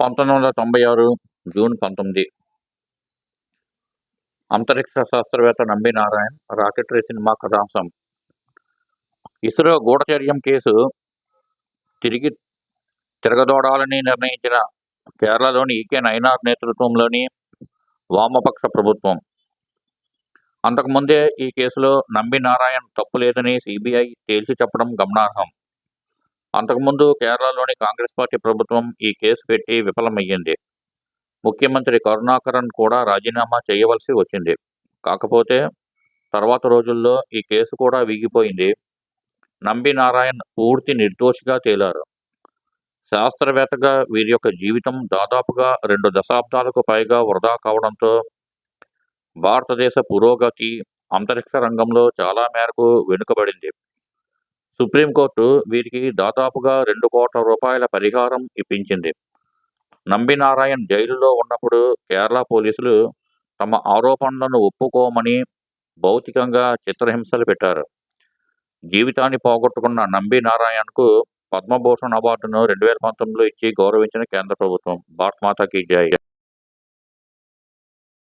పంతొమ్మిది వందల తొంభై ఆరు జూన్ పంతొమ్మిది. అంతరిక్ష శాస్త్రవేత్త నంబి నారాయణ్ రాకెటరీ సినిమా కథాంశం. ఇస్రో గూఢచర్యం కేసు తిరిగి తిరగదోడాలని నిర్ణయించిన కేరళలోని ఈకే నైనార్ నేతృత్వంలోని వామపక్ష ప్రభుత్వం. అంతకుముందే ఈ కేసులో నంబి నారాయణ్ తప్పు లేదని సిబిఐ తేల్చి చెప్పడం గమనార్హం. అంతకుముందు కేరళలోని కాంగ్రెస్ పార్టీ ప్రభుత్వం ఈ కేసు పెట్టి విఫలమయ్యింది. ముఖ్యమంత్రి కరుణాకరన్ కూడా రాజీనామా చేయవలసి వచ్చింది. కాకపోతే తర్వాత రోజుల్లో ఈ కేసు కూడా వీగిపోయింది. నంబి నారాయణ్ పూర్తి నిర్దోషిగా తేలారు. శాస్త్రవేత్తగా వీరి యొక్క జీవితం దాదాపుగా రెండు దశాబ్దాలకు పైగా వృధా కావడంతో భారతదేశ పురోగతి అంతరిక్ష రంగంలో చాలా మేరకు వెనుకబడింది. సుప్రీంకోర్టు వీరికి దాదాపుగా రెండు కోట్ల రూపాయల పరిహారం ఇప్పించింది. నంబినారాయణ్ జైలులో ఉన్నప్పుడు కేరళ పోలీసులు తమ ఆరోపణలను ఒప్పుకోమని భౌతికంగా చిత్రహింసలు పెట్టారు. జీవితాన్ని పోగొట్టుకున్న నంబి నారాయణ్కు పద్మభూషణ్ అవార్డును రెండు వేల పంతొమ్మిదిలో ఇచ్చి గౌరవించిన కేంద్ర ప్రభుత్వం. భారత్ మాతాకి జై.